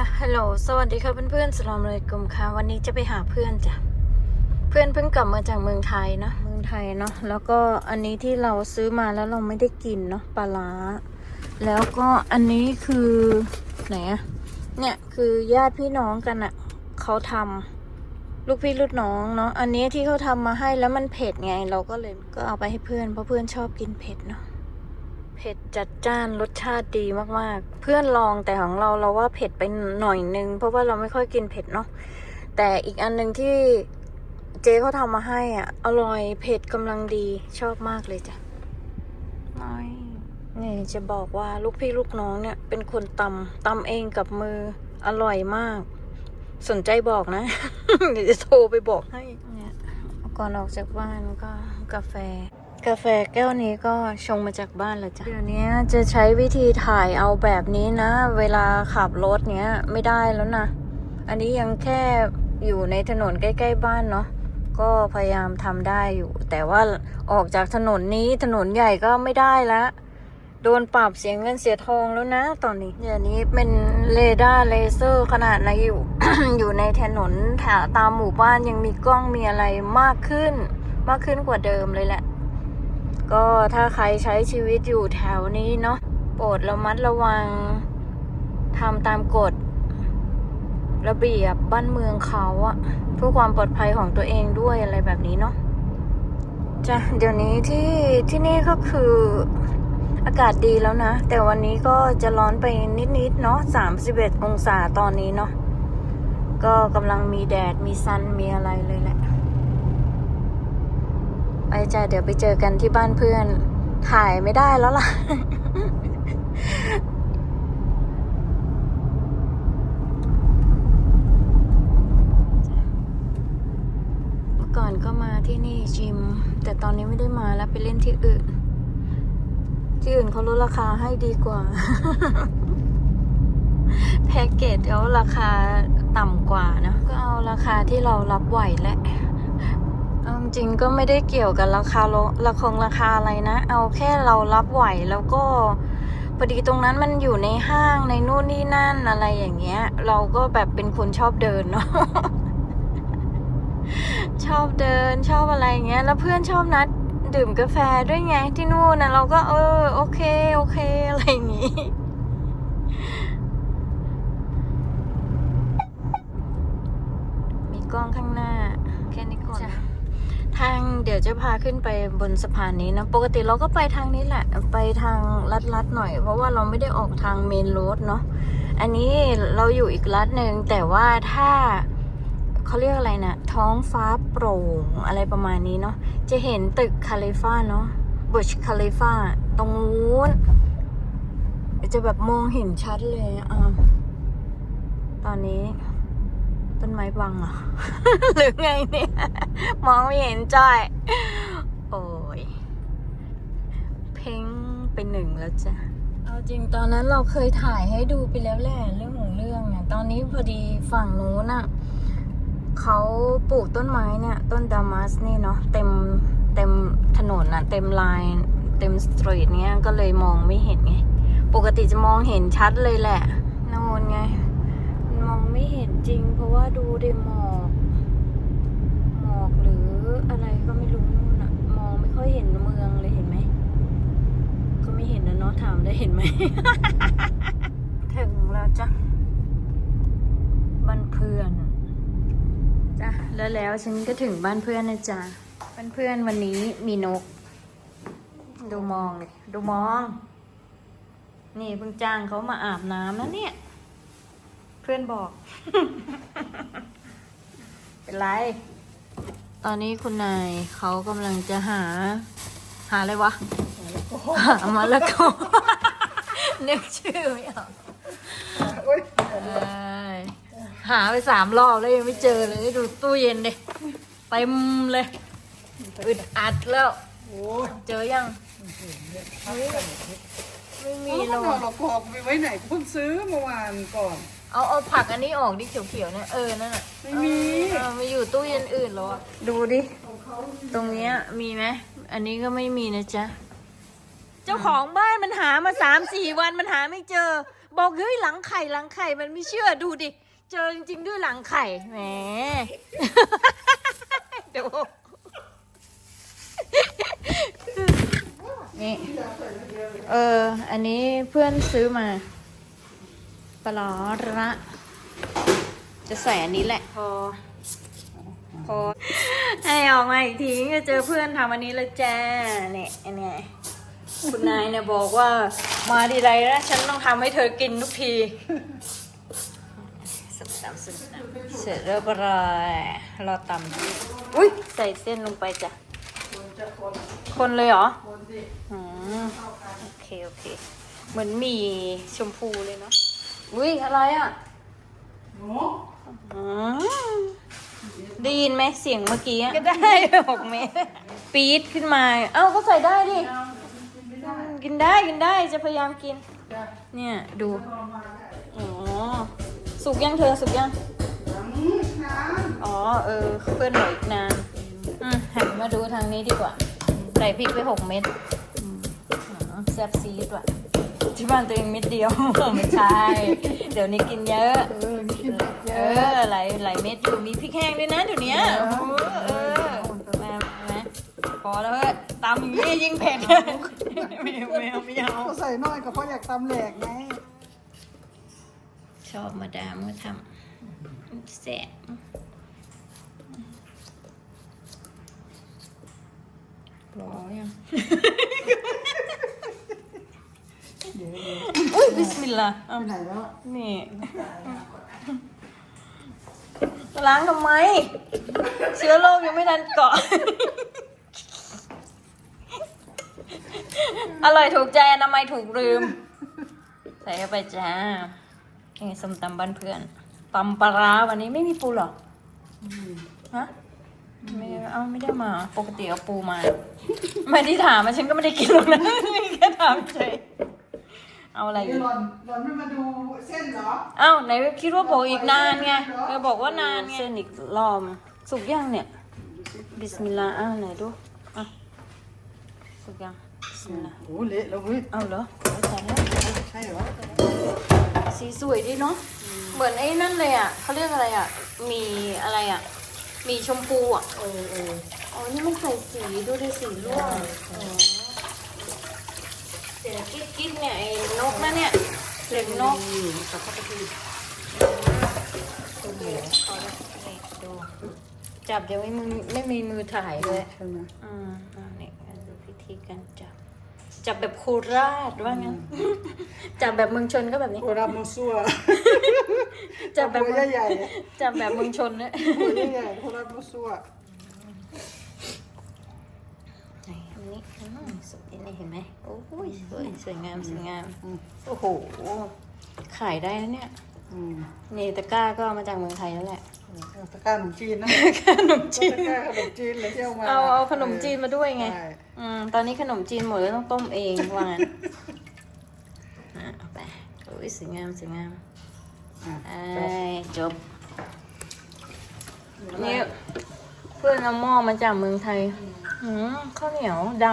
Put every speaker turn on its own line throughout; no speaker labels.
อะฮัลโหล สวัสดีค่ะเพื่อนๆสลามเลยกลุ่มค่ะ วันนี้จะไปหาเพื่อนจ้ะ เพื่อนเพิ่งกลับมาจากเมืองไทยเนาะเมืองไทยเนาะ แล้วก็อันนี้ที่เราซื้อมาแล้วเราไม่ได้กินเนาะปลาร้า แล้วก็อันนี้คือไหนอะเนี่ยคือญาติพี่น้องกันอะเขาทำลูกพี่ลูกน้องเนาะ อันนี้ที่เขาทำมาให้แล้วมันเผ็ดไง เราก็เลยก็เอาไปให้เพื่อนเพราะเพื่อนชอบกินเผ็ดเนาะ เผ็ดจัดจ้านรสชาติดีมากๆ เพื่อนลองแต่ของเราเราว่าเผ็ดไปหน่อยนึง เพราะว่าเราไม่ค่อยกินเผ็ดเนาะแต่อีกอันหนึ่งที่เจ๊เขาทำมาให้อะ อร่อยเผ็ดกำลังดีชอบมากเลยจ้ะน้อยนี่จะบอกว่าลูกพี่ลูกน้องเนี่ย เป็นคนตำตำเองกับมืออร่อยมาก สนใจบอกนะ เดี๋ยวจะโทรไปบอกให้เนี่ยก่อนออกจากบ้านก็กาแฟ กาแฟแก้วนี้ก็ชงมาจากบ้านเลยจ้ะ เดี๋ยวนี้จะใช้วิธีถ่ายเอาแบบนี้นะ เวลาขับรถเนี้ยไม่ได้แล้วนะ อันนี้ยังแค่อยู่ในถนนใกล้ ๆ บ้านเนาะ ก็พยายามทำได้อยู่ แต่ว่าออกจากถนนนี้ถนนใหญ่ก็ไม่ได้ละโดนปรับเสียเงินเสียทองแล้วนะ ตอนนี้ เดี๋ยวนี้เป็นเรดาร์เลเซอร์ขนาดไหนอยู่ อยู่ในถนนแถวตามหมู่บ้านยังมีกล้องมีอะไรมากขึ้น มากขึ้นกว่าเดิมเลยแหละ ก็ถ้าใครใช้ชีวิตอยู่แถวนี้เนาะโปรดระมัดระวังทำตามกฎ ระเบียบบ้านเมืองเขาอะเพื่อความปลอดภัยของตัวเองด้วยอะไรแบบนี้เนาะจ้ะเดี๋ยวนี้ที่ที่นี่ก็คืออากาศดีแล้วนะ แต่วันนี้ก็จะร้อนไปนิดๆเนาะ31องศาตอนนี้เนาะก็กำลังมีแดดมีซันมีอะไรเลยแหละ ไปจ้ะเดี๋ยวไปเจอกันที่บ้านเพื่อน ถ่ายไม่ได้แล้วล่ะ เมื่อก่อนก็มาที่นี่จิม แต่ตอนนี้ไม่ได้มาแล้วไปเล่นที่อื่น ที่อื่นเขาลดราคาให้ดีกว่า แพ็กเกจเขาราคาต่ำกว่านะ ก็เอาราคาที่เรารับไหวแหละ เอาจริงก็ไม่ได้เกี่ยวกับราคาโลราคงราคาอะไรนะ เอาแค่เรารับไหวแล้วก็พอดีตรงนั้นมันอยู่ในห้างในนู่นนี่นั่นอะไรอย่างเงี้ย เราก็แบบเป็นคนชอบเดินเนาะชอบเดินชอบอะไรเงี้ย แล้วเพื่อนชอบนัดดื่มกาแฟด้วยไงที่นู่นนะเราก็เออ โอเค โอเค อะไรอย่างงี้มีกล้องข้างหน้า แค่นี้ก่อน ทางเดี๋ยวจะพาขึ้นไปบนสะพานนี้นะ ปกติเราก็ไปทางนี้แหละ ไปทางลัดๆหน่อย เพราะว่าเราไม่ได้ออกทางเมนโรดเนาะ อันนี้เราอยู่อีกลัดหนึ่งแต่ว่าถ้าเขาเรียกอะไรนะท้องฟ้าโปร่งอะไรประมาณนี้เนาะ จะเห็นตึกคาลิฟ้าเนาะบุชคาลิฟ้าตรงนู้นจะแบบมองเห็นชัดเลยอะตอนนี้ ต้นไม้บังเหรอหรือไงเนี่ย มองไม่เห็นจ้อย โอ้ย เพ้งไปหนึ่งแล้วจ้ะ เอาจริงตอนนั้นเราเคยถ่ายให้ดูไปแล้วแหละเรื่องของเรื่องเนี่ย ตอนนี้พอดีฝั่งนู้นน่ะเขาปลูกต้นไม้เนี่ย ต้นดามัสนี่เนาะเต็มเต็มถนนน่ะ เต็มลายเต็มสตรีทเนี้ยก็เลยมองไม่เห็นไง ปกติจะมองเห็นชัดเลยแหละโน่นไง มองไม่เห็นจริง เพราะว่าดูดิหมอกหมอกหรืออะไรก็ไม่รู้นู่นอะมองไม่ค่อยเห็นเมืองเลยเห็นไหม ก็ไม่เห็นนะเนาะถามได้เห็นไหม ถึงแล้วจ้ะบ้านเพื่อนจ้ะแล้วแล้วฉันก็ถึงบ้านเพื่อนนะจ๊ะบ้านเพื่อนวันนี้มีนก ดูมองเลยดูมอง นี่เพิ่งจ้างเขามาอาบน้ำนะเนี่ยเพื่อนบอก เป็นไร ตอนนี้คุณนายเขากำลังจะหา หาอะไรวะ หามาแล้วก็นึกชื่อไม่ออกเอ้ยหาไปสามรอบแล้วยังไม่เจอเลยดูตู้เย็นดิเต็มเลยอึดอัดแล้ว
โอ้
เจอยังไม่มี
มี
หร
เรา
อก
เรากรอกไปไว้ไหนเพิ่งซื้อเมื่อวานก่อน
เอาเอาผักอันนี้ออกดิเขียวๆเนี่ยเออนั่นน่ะ
ไม่มี
เออมาอยู่ตู้เย็นอื่นเหรอดูดิ ตรงเนี้ยมีไหมอันนี้ก็ไม่มีนะจ๊ะ เจ้าของบ้านมันหามาสามสี่วันมันหาไม่เจอ บอกเฮ้ยหลังไข่หลังไข่มันไม่เชื่อดูดิ เจอจริงๆด้วยหลังไข่แหมดูนี่เออ อันนี้เพื่อนซื้อมาป ลาร้าระจะใส่อันนี้แหละพอ พอให้ออกมาอีกทีก็เจอเพื่อนทำอันนี้เลยจ้าเนี่ยอันเนี้ยคุณนายเนี่ยบอกว่ามาทีไรนะฉันต้องทำให้เธอกินทุกทีสับสับสับสับเสร็จเรียบร้อยเราตำอุ้ยใส่เส้นลงไปจ้ะคนเลยเหรอ
คนสิ
อืมโอเค โอเค เหมือนหมีชมพูเลยเนาะ อุ้ยอะไรอะ
หนู
อืมได้ยินไหมเสียงเมื่อกี้อะก็ได้หกเมตรปี๊ดขึ้นมา เอ้าก็ใส่ได้ดิ
เอากินไม่ได้
กินได้กินได้จะพยายามกิน
จ้ะ
เนี่ยดู
รอมาได้
อ๋อสุกยังเธอสุกยัง
น้ำน้
อ๋อเออเพื่อนหน่อยอีกนานอืมหันมาดูทางนี้ดีกว่า ใส่พริกไปหกเม็ดอืมแซ่บซีดว่ะ ที่บ้านตัวเองเม็ดเดียว ไม่ใช่ เดี๋ยวนี้กินเยอะำ
เออนี่กินเย
เอ
อะ
อหลายหลายเม็ดอยู่มีพริกแห้งด้วยนะเดี๋ยวนี้โอ้โหเออมาไหมพอแล้วเฮ้ยตำอย่างนี้ยิ่งเผ็ดไม่เอาไม่เอาไม่เอา
ก็ใส่น้อยก็เพราะอยากตำแหลกไง
ชอบมาดามก็ทำแสบรอยัง
เดี๋ยว
อุ้ยบิสมิลลาห์
ไปไหนแล้ว
นี่ล้างทำไม เชื้อโรคยังไม่ทันเกาะ อร่อยถูกใจอนามัยถูกลืม ใส่เข้าไปจ้านี่ส้มตำบ้านเพื่อนตำปลาร้าวันนี้ไม่มีปูเหรอฮะไม่เอาไม่ได้มา ปกติเอาปูมา ไม่ได้ถามมาฉันก็ไม่ได้กินหรอกนะแค่ถามเฉย เอาอะไรอี
นี่
ก
หล่อนหล่อนไม่มาดูเส้นเหรอ
อ้าวไหนคิดว่าบอกอีกนานไงเออบอกว่านานไงเส้นอีกรอบสุกยังเนี่ย บิสมิลลาห์อ้าวไหนดูอะสุกยังบิสมิลลาห์
โอ้เละแล้วเว้ย
เอาเหรอเอาใส่แล้ว
ใช่เหรอ
สีสวยดีเนาะ เหมือนไอ้นั่นเลยอะเขาเรียกอะไรอะ มีอะไรอะ มีชมพูอะ
เออเออ
อ๋อ นี่มันใส่สีดูดิสีร่วงอ๋อเสียงกิ๊ดกิ๊ดเนี่ยไอ้นกนะเนี่ยเสียงนก
อยู่กับปกติ
ดูดิเอาละนี่ดูจับยังไม่มือไม่มีมือถ่ายเลย
ใช่ไหม
อืมอ่านี่ดูพิธีการจับ จับแบบโคราชว่างั้น จับแบบเมืองชนก็แบบนี้
โอรามูซัว
จับแบบ
หัวใหญ่ๆอะ
จับแบบเมืองชนเนี่ย
หัวใหญ่ๆโอรามูซัว
ไห นอันนี้อืมสวยนี่เห็นไหมโอ้ยสวยสวยงามสวยงาม
อืม
โอ้โหขายได้นะเนี่ย
อืม
นี่ตะกร้าก็เอามาจากเมืองไทยแล้วแหละ
เอาตะกร้าขนมจีนนะ
ขนมจีน
ตะกร้าขนมจีนเลยที่เอามา
เอาเอาขนมจีนมาด้วยไง
ใช่
อืมตอนนี้ขนมจีนหมดแล้วต้องต้มเองว่างั้นอะเอาไปโอ้ยสวยงามสวยงาม
อะ
ไอ้จบนี่ เพื่อนเอาหม้อมาจากเมืองไทยอืมข้าวเหนียวด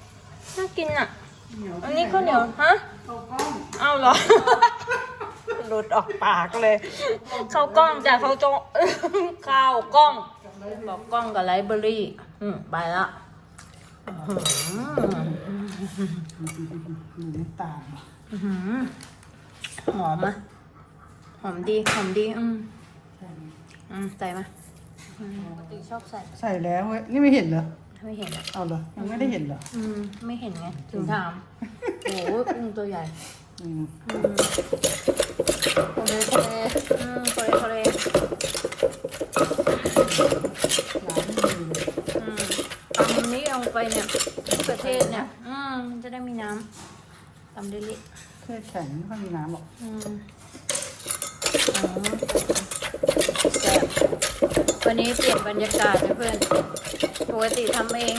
ำน่ากินอะ
เหนียว
อันนี้ข้าวเหนียวฮะ
ข้าวกล้อง
เอาเหรอ หลุดออกปากเลยข้าวกล้องจากข้าวโจข้าวกล้อง บอกกล้องกับไลบรารีอืมไปละอื้อหือ
หนูน้ำตาล
อื้อหือหอมอะหอมดี หอมดี อืมอืมใส่มาอืม ปกติชอบใส่
ใส่แล้วเว้ยนี่ไม่เห็นเหรอ
ไม่เห็นอะ
เอาเหรอยังไม่ได้เห็นเหรอ
อืมไม่เห็นไงถึงถามโอ้โหกุ้งตัวใหญ่
อืม
อืมโคเลโคเลอืมโคเลโคเล
ร้านไม่มีเลย
อืมตำนี้ลงไปเนี่ยมะเขือเทศเนี่ย อืมมันจะได้มีน้ำตำดิลิ
แค่แข็งไม่ค่อยมีน้ำหรอก
อืมอ๋อแซ่บ วันนี้เปลี่ยนบรรยากาศนะเพื่อน ปกติทำเอง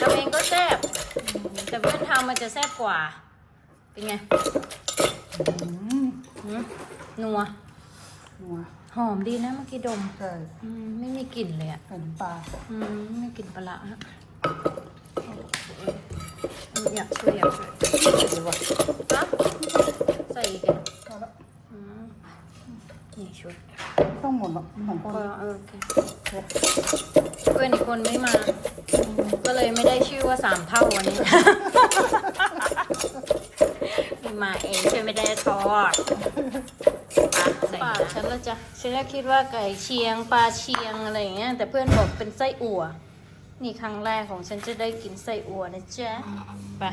ทำเองก็แซ่บ แต่เพื่อนทำมันจะแซ่บกว่า เป็นไง
อืม
หืมนัว
นัว
หอมดีนะเมื่อกี้ดม
ใช่
อืมไม่มีกลิ่นเลยอะ
ใส่น้ำปลา
อืมไม่มีกลิ่นปลาร้าฮะอืมอยากช่วยอยากช่วย
หรือว่า
ฮะใส่อีกอะ
พอแล้ว
อืม นี่ชุด
ไม่ต้องหมดหรอกสองคน
ก็เออโอเคเพื่อนอีกคนไม่มา ก็เลยไม่ได้ชื่อว่าสามเท่าวันนี้ไม่มาเองช่วยไม่ได้ทอดปลาฉันละจ้ะฉันก็คิดว่าไก่เชียงปลาเชียงอะไรอย่างเงี้ยแต่เพื่อนบอกเป็นไส้อั่ว นี่ครั้งแรกของฉันจะได้กินไส้อั่วนะจ๊ะไป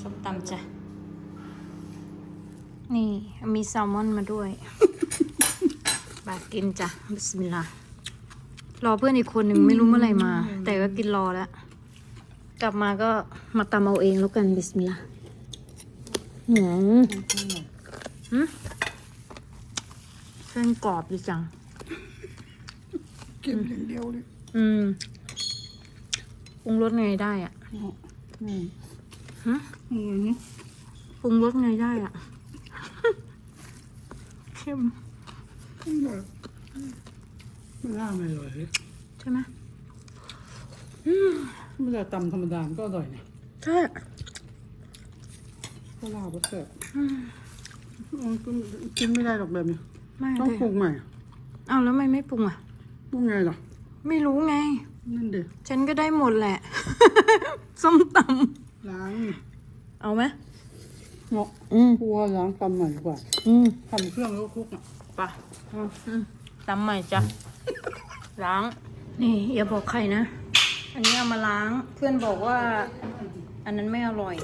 ส้มตำจ้ะนี่มีแซลมอนมาด้วย บากินจ้ะบิสมิลลาห์รอเพื่อนอีกคนหนึ่งไม่รู้เมื่อไหร่มา แต่ก็กินรอแล้ว กลับมาก็มาตำเอาเองแล้วกันบิสมิลลาห์หืมหืมเส้นกรอบดีจัง
กินอย่างเดียวเลย
อืมปรุงรสไงได้อะ
อืม
หึ
อืม
ปรุงรสไงได้อะ เข้ม
ไม่ได้ไม่ได้ไม่อร่อยเลย
ใช่ไหม
ไม่ได้ตำธรรมดามันก็อร่อยนะ
ใช่
ก็ลาบก็แซ่บอืมก็กินไม่ได้หรอกแบบนี้
ไม่
ต้อง
เลย
ปรุงใหม่
เอาแล้วทำไมไม่ปรุงอะ
ปรุงไงล่ะ
ไม่รู้ไง
นั่นเด็
ฉันก็ได้หมดแหละ ส้มต
ล้างำ
เอาไหม
เนาะ
อืม
ครัวล้างตำใหม่ดีกว่า
อืม
ทำเครื่องแล้วก็คลุกอะ
ปะตำใหม่จ้ะล้าง นี่อย่าบอกใครนะ อันนี้เอามาล้างเพื่อนบอกว่า อันนั้นไม่อร่อย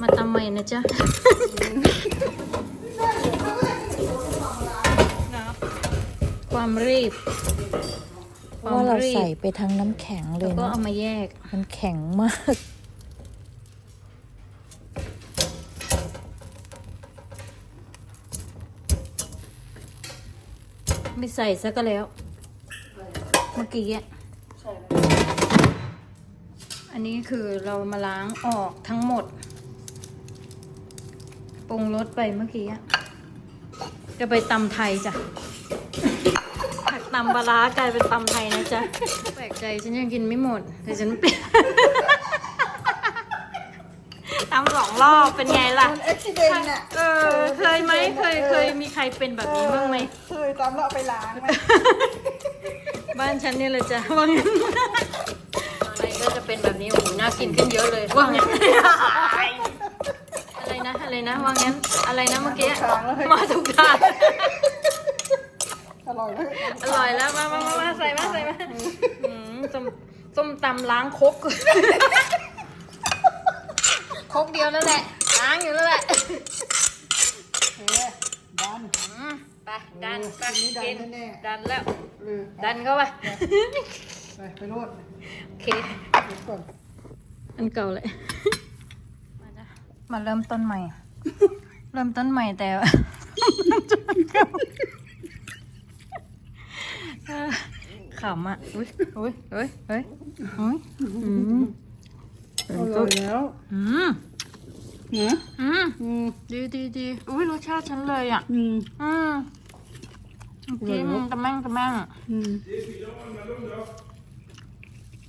มาตำใหม่นะจ๊ะความรีบ
เพราะว่าเราใส่ไปทั้งน้ำแข็งเล
แล้ว
ย
ก็
นะ
เอามาแยก
มันแข็งมาก
ไม่ใส่ซะก็แล้ว เมื่อกี้อะอันนี้คือเรามาล้างออกทั้งหมด ปรุงรสไปเมื่อกี้อะจะไปตำไทยจ้ะผักตำปลาร้ากลายเป็นตำไทยนะจ๊ะ แปลกใจฉันยังกินไม่หมดแต่ฉันเปลี่ยน ตำสอง รอบเป็นไงล่ะ
เอ็กซิเดนต์น่ะ
เออเคยไหมเคยเคยมีใครเป็นแบบนี้บ้างไหม
เคยตำแล้วเอาไปล้างไหม
บ้านฉันเนี่ยแหละจ้ะว่างั้นอะไรก็จะเป็นแบบนี้โอ้โหน่ากินขึ้นเยอะเลยว่างั้นอะไรนะอะไรนะว่างั้นอะไรนะเมื่อกี้มาถูกทาง
อร่อยเลย
อร่อยแล้วมามามามาใส่มาใส่มาอืมส้มส้มตำล้างคก คกเดียวนั่นแหละล้างอยู่นั่นแหละ
เฮ้ยดัน
อืมไปดันไป
ทีนี้ดัน
กิน
แน่ๆ
ดันแล้ว
เลย
ดันเข้าไป
ไปไปโรด
โอเค
เดี๋ยวก่อน
อันเก่าเลยมาจ้ะมาเริ่มต้นใหม่ เริ่มต้นใหม่แต่เออขำอะ อุ้ยอุ้ยเฮ้ยเฮ้ยอุ้ยอืม
อร่อยแล้ว
อืม
นะ
อืม
อืม
ดีดีดีอุ้ยรสชาติฉันเลยอะ
อืม
อืมกินตะแม่งตะแม่ง
อืม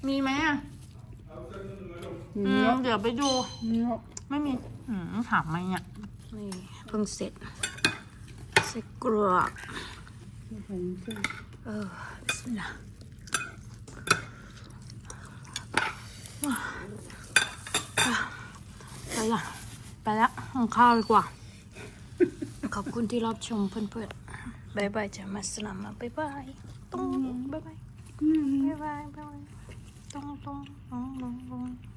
มีไหมอะ
อื
อื
ม
มเดี๋ยวไปดู
นี่
ไม่มีอืมถามไหมเนี่ยนี่เพิ่งเสร็จใส่กรอกเออบิสมิลลาห์ ไปละไปละห้องข้าวดีกว่า ขอบคุณที่รับชมเพื่อนๆบายบายจะมาสลามมาบายบายตุ้งบายบายบายบายบายบายตุ้งตุ้งตุ้งตุ้งตง